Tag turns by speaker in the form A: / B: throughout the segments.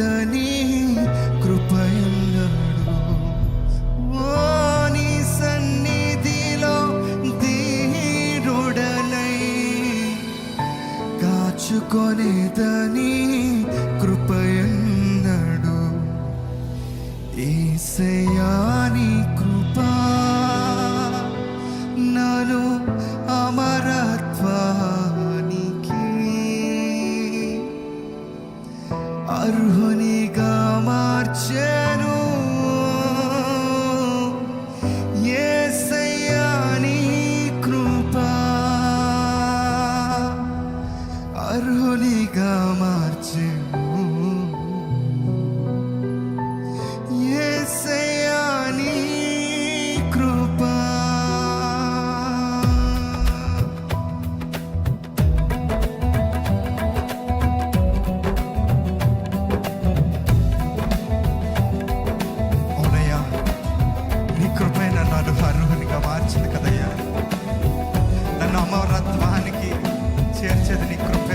A: నీదని కృపయున్నాడు ఓ నీ సన్నిధిలో ధీరుడనై కాచుకొనేదని కృపయున్నాడు. ఏసయాని కృప నను కృపైన నన్ను అర్హునిగా మార్చింది కదయ్యా. నన్ను అమరత్వానికి చేర్చేది నీ కృప.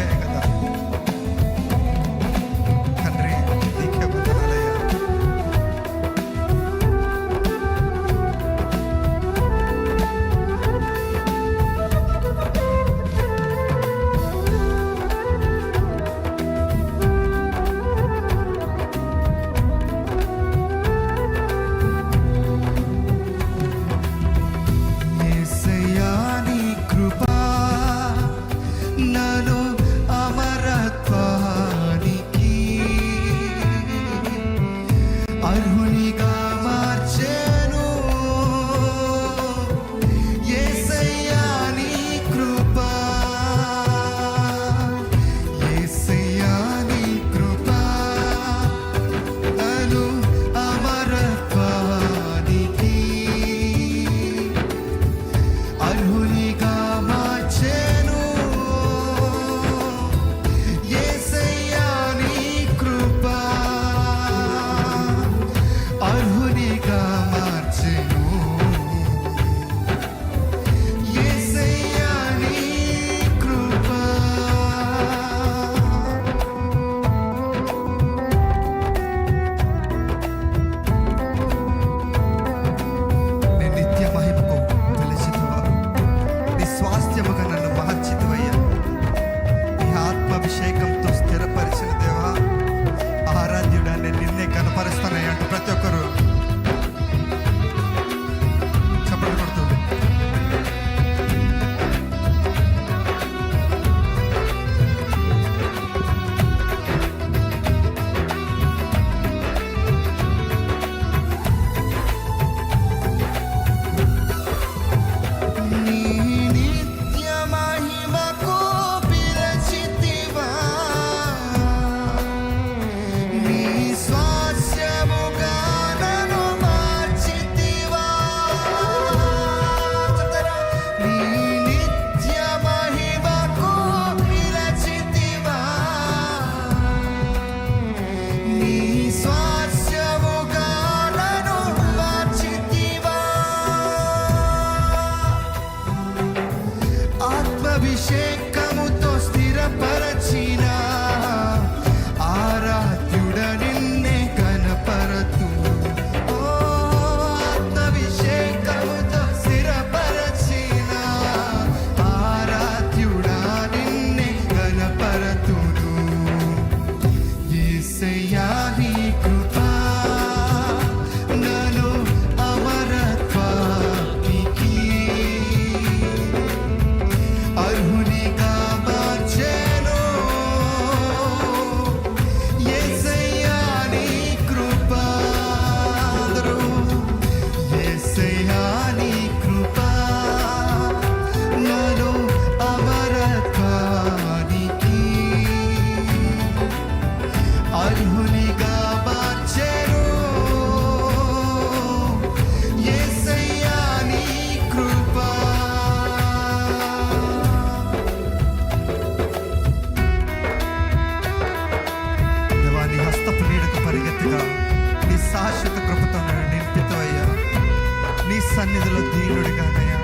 A: సన్నిధిలో దీనుడిగానయ్యా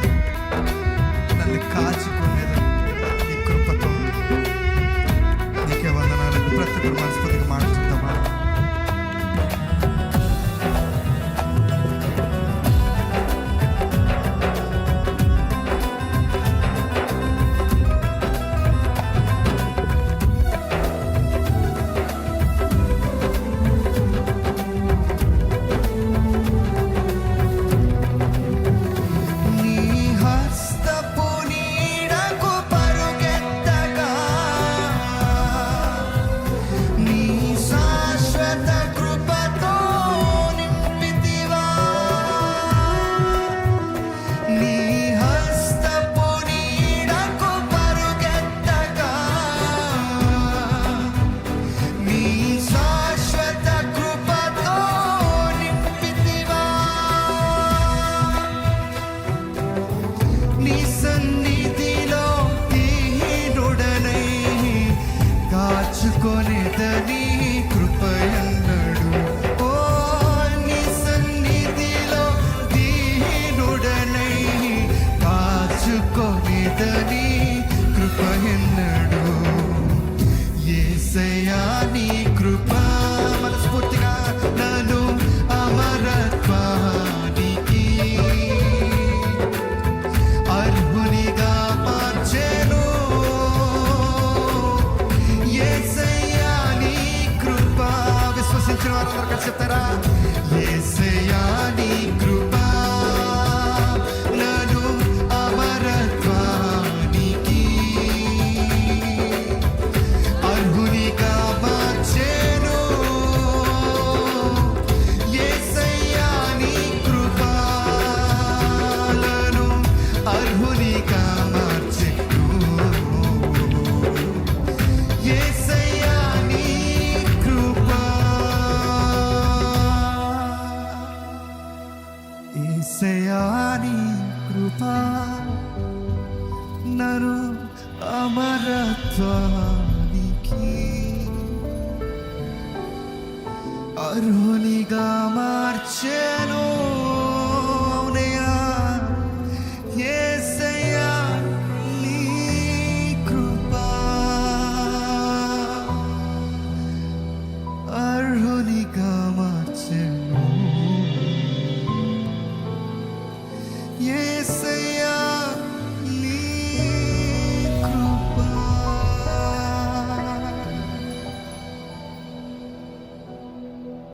A: నన్ను కాచుకునేది నీ కృపతో. నీకే వందనాలు. బ్రతుకుడు మనసు అర్హునిగా మార్చెను అవునయ్యా యేసయ్యా నీ కృప అర్హునిగా మార్చెను